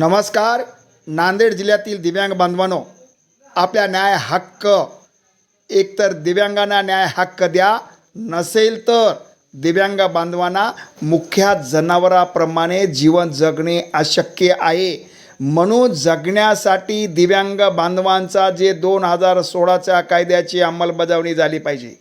नमस्कार नांदेड जिल्ह्यातील दिव्यांग बांधवांनो आपल्या न्याय हक्क एकतर दिव्यांगांना न्याय हक्क द्या नसेल तर दिव्यांग बांधवांना मुख्या जनावराप्रमाणे जीवन जगणे अशक्य आहे. म्हणून जगण्यासाठी दिव्यांग बांधवांचा जे दोन हजार सोळाच्या कायद्याची अंमलबजावणी झाली पाहिजे.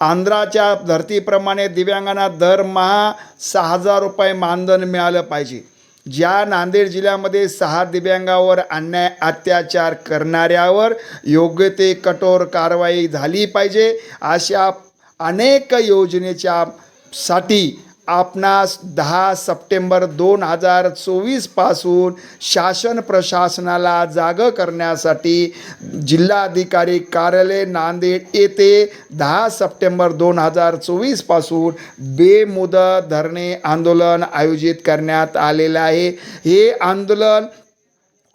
आंध्राच्या धर्तीप्रमाणे दिव्यांगांना दरमहा सहा हजार रुपये मानधन मिळालं पाहिजे. ज्या नांदेड जिल्ह्यामध्ये सहा दिव्यांगावर अन्याय अत्याचार करणाऱ्यावर योग्य ते कठोर कारवाई झाली पाहिजे अशा अनेक योजनेच्या साठी आपणास दहा सप्टेंबर दोन हजार चोवीसपासून शासन प्रशासनाला जागं करण्यासाठी जिल्हाधिकारी कार्यालय नांदेड येथे दहा सप्टेंबर दोन हजार चोवीसपासून बेमुदत धरणे आंदोलन आयोजित करण्यात आलेलं आहे. हे आंदोलन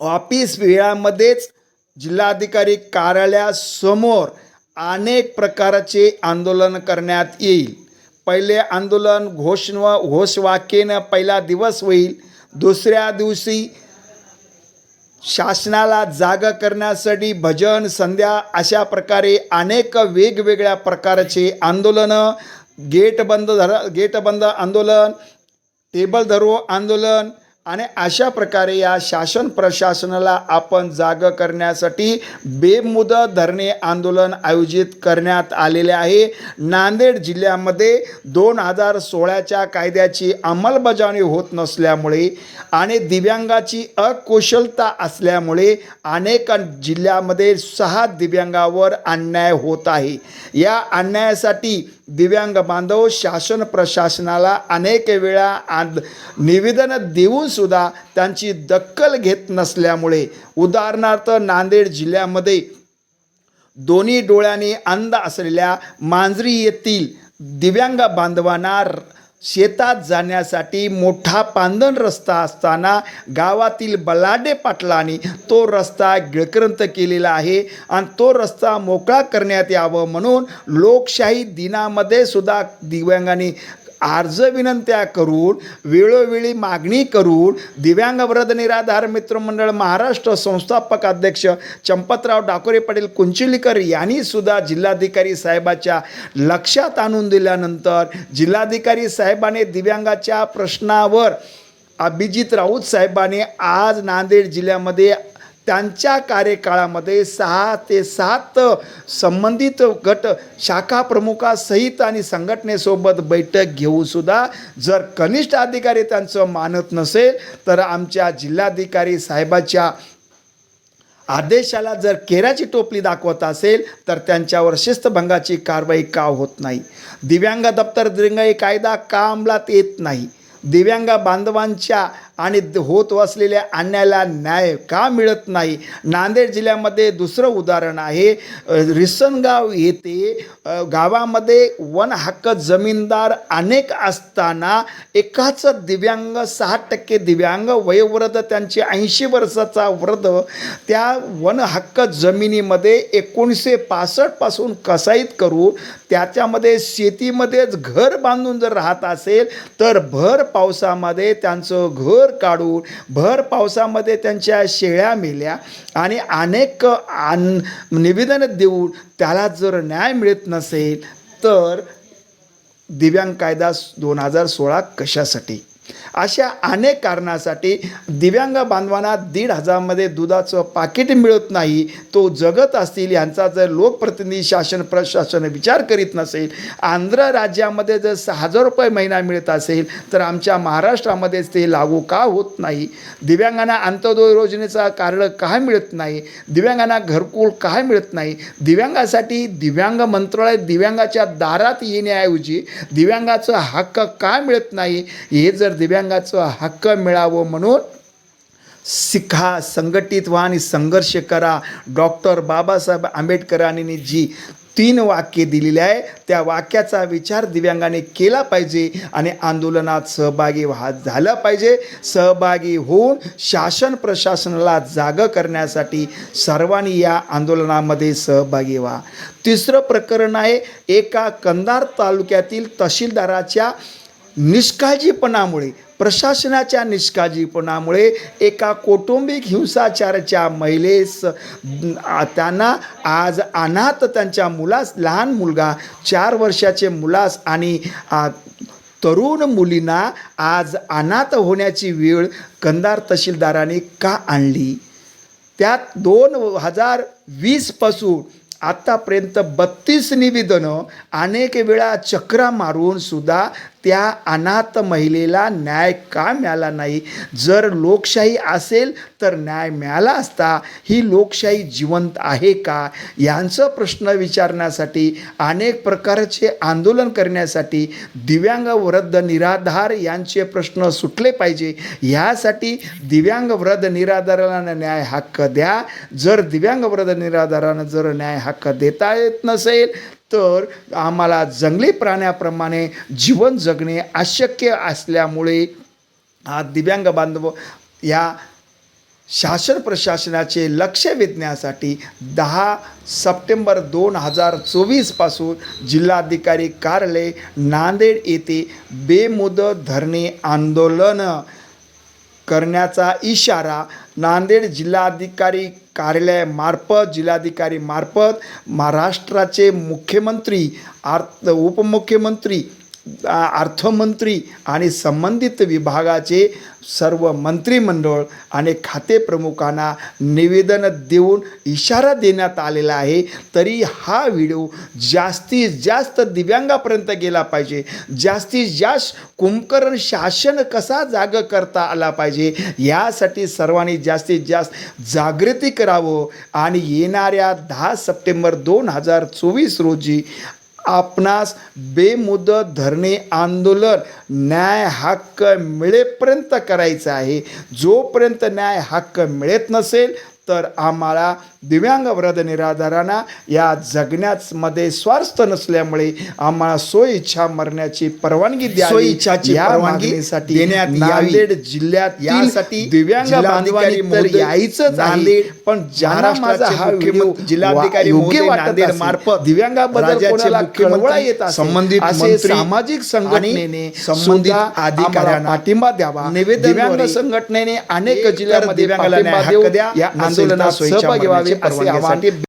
ऑफिस वेळामध्येच जिल्हाधिकारी कार्यालयासमोर अनेक प्रकारचे आंदोलन करण्यात येईल. पहिले आंदोलन घोषण घोषवाक्येनं पहिला दिवस होईल. दुसऱ्या दिवशी शासनाला जाग करण्यासाठी भजन संध्या अशा प्रकारे अनेक वेगवेगळ्या प्रकारचे आंदोलनं गेट बंद धर गेट बंद आंदोलन टेबल धरो आंदोलन आणि अशा प्रकारे या शासन प्रशासनाला आपण जाग करण्यासाठी बेमुदत धरणे आंदोलन आयोजित करण्यात आलेले आहे. नांदेड जिल्ह्यामध्ये दोन हजार सोळाच्या कायद्याची अंमलबजावणी होत नसल्यामुळे आणि दिव्यांगाची अकुशलता असल्यामुळे अनेक जिल्ह्यामध्ये सहा दिव्यांगावर अन्याय होत आहे. या अन्यायासाठी दिव्यांग बांधव शासन प्रशासनाला अनेक वेळा आंद निवेदन देऊन सुद्धा त्यांची दखल घेत नसल्यामुळे उदाहरणार्थ नांदेड जिल्ह्यामध्ये दोन्ही डोळ्यांनी अंध असलेल्या मांजरी येथील दिव्यांग बांधवांना शेतात जाण्यासाठी मोठा पांदण रस्ता असताना गावातील बलाडे पाटलांनी तो रस्ता गिळक्रंत केलेला आहे आणि तो रस्ता मोकळा करण्यात यावं म्हणून लोकशाही दिनामध्ये सुद्धा दिव्यांगांनी अर्ज विनंत्या करून वेळोवेळी मागणी करून दिव्यांग व्रत निराधार मित्रमंडळ महाराष्ट्र संस्थापक अध्यक्ष चंपतराव डाकोरे पाटील कुंचिलीकर यांनी सुद्धा जिल्हाधिकारी साहेबाच्या लक्षात आणून दिल्यानंतर जिल्हाधिकारी साहेबाने दिव्यांगाच्या प्रश्नावर अभिजित राऊत साहेबाने आज नांदेड जिल्ह्यामध्ये त्यांच्या कार्यकाळामध्ये सहा ते सात संबंधित गट शाखा प्रमुखासहित आणि संघटनेसोबत बैठक घेऊनसुद्धा जर कनिष्ठ अधिकारी त्यांचं मानत नसेल तर आमच्या जिल्हाधिकारी साहेबाच्या आदेशाला जर केराची टोपली दाखवत असेल तर त्यांच्यावर शिस्तभंगाची कारवाई का होत नाही? दिव्यांग दप्तर दिरंगाई कायदा का अंमलात येत नाही? दिव्यांग बांधवांच्या आणि द- होत असलेल्या अन्यायाला न्याय का मिळत नाही? नांदेड जिल्ह्यामध्ये दुसरं उदाहरण आहे. रिसनगाव येथे गावामध्ये वन हक्क जमीनदार अनेक असताना एकाच दिव्यांग सहा टक्के दिव्यांग वयोवृद्ध त्यांचे ऐंशी वर्षाचा वृद्ध त्या वन हक्क जमिनीमध्ये एकोणीसशे पासष्टपासून कसाईत करून त्याच्यामध्ये शेतीमध्येच घर बांधून जर राहत असेल तर भर पावसामध्ये त्यांचं घर काढून भर पावसामध्ये त्यांच्या शेळ्या मेल्या आणि अनेक आन निवेदन देऊन त्याला जर न्याय मिळत नसेल तर दिव्यांग कायदा दोन हजार सोळा कशासाठी? अशा अनेक कारणासाठी दिव्यांग बांधवांना दीड हजारमध्ये दुधाचं पाकिट मिळत नाही तो जगत असतील यांचा जर लोकप्रतिनिधी शासन प्रशासन विचार करीत नसेल आंध्र राज्यामध्ये जर सहा हजार रुपये महिना मिळत असेल तर आमच्या महाराष्ट्रामध्येच ते लागू का होत नाही? दिव्यांगांना अंत्योदय योजनेचा कार्ड का मिळत नाही? दिव्यांगांना घरकुल का मिळत नाही? दिव्यांगासाठी दिव्यांग मंत्रालय दिव्यांगाच्या दारात येण्याऐवजी दिव्यांगाचं हक्क का मिळत नाही? हे जर दिव्यांगाचं हक्क मिळावं म्हणून शिका संघटित व्हा आणि संघर्ष करा. डॉक्टर बाबासाहेब आंबेडकरांनी जी तीन वाक्ये दिलेली आहे त्या वाक्याचा विचार दिव्यांगाने केला पाहिजे आणि आंदोलनात सहभागी व्हा झालं पाहिजे. सहभागी होऊन शासन प्रशासनाला जागं करण्यासाठी सर्वांनी या आंदोलनामध्ये सहभागी व्हा. तिसरं प्रकरण आहे एका कंधार तालुक्यातील तहसीलदाराच्या निष्काळजीपणामुळे प्रशासनाच्या निष्काळजीपणामुळे एका कौटुंबिक हिंसाचाराच्या महिलेस त्यांना आज अनाथ त्यांच्या मुलास लहान मुलगा चार वर्षाचे मुलास आणि तरुण मुलींना आज अनाथ होण्याची वेळ कंधार तहसीलदाराने का आणली? त्यात दोन हजार वीसपासून आत्तापर्यंत बत्तीस निवेदनं अनेक वेळा चक्रा मारून सुद्धा त्या अनाथ महिलेला न्याय का मिळाला नाही? जर लोकशाही असेल तर न्याय मिळाला असता ही लोकशाही जिवंत आहे का? यांचं प्रश्न विचारण्यासाठी अनेक प्रकारचे आंदोलन करण्यासाठी दिव्यांग वृद्ध निराधार यांचे प्रश्न सुटले पाहिजे. यासाठी दिव्यांग वृद्ध निराधाराला न्याय हक्क द्या. जर दिव्यांग वृद्ध निराधारानं जर न्याय हक्क देता येत नसेल तर आम्हाला जंगली प्राण्याप्रमाणे जीवन जगणे अशक्य असल्यामुळे हा दिव्यांग बांधव या शासन प्रशासनाचे लक्ष वेधण्यासाठी दहा सप्टेंबर दोन हजार चोवीसपासून जिल्हाधिकारी कार्यालय नांदेड येथे बेमुदत धरणे आंदोलन करण्याचा इशारा नांदेड जिल्हाधिकारी कार्यालयामार्फत जिल्हाधिकारी मार्फत महाराष्ट्राचे मुख्यमंत्री अर्थ उपमुख्यमंत्री अर्थमंत्री आणि संबंधित विभागाचे सर्व मंत्रिमंडळ आणि खाते प्रमुखांना निवेदन देऊन इशारा देण्यात आलेला आहे. तरी हा व्हिडिओ जास्तीत जास्त दिव्यांगापर्यंत गेला पाहिजे. जास्तीत जास्त कुंभकरण शासन कसा जाग करता आला पाहिजे? यासाठी सर्वांनी जास्तीत जास्त जागृती करावं. आणि येणाऱ्या दहा सप्टेंबर दोन हजार चोवीस रोजी आपणास बेमुदत धरणे आंदोलन न्याय हक्क मिळेपर्यंत करायचं आहे. जोपर्यंत न्याय हक्क मिळत नसेल तर आम्हाला दिव्यांग वृद्ध निराधारांना या जगण्यामध्ये स्वार्थ नसल्यामुळे आम्हाला सोयीच्छा मरण्याची परवानगी द्यावी. सोयीच्छाची या परवानगी मागणीसाठी देण्यात यावी. नांदेड जिल्ह्यात यासाठी दिव्यांग बांधवांनी यायचंच आहे. पण माझा हा जिल्हाधिकारी योग्य मार्फत दिव्यांगाबद्दल कोणाला कळवळा येत संबंधित असे सामाजिक संघटनेने संबंधित अधिकाऱ्यांना पाठिंबा द्यावा. दिव्यांग संघटनेने अनेक जिल्ह्यामध्ये दिव्यांगाला द्या, आंदोलनात सहभागी व्हावे असे आवाहन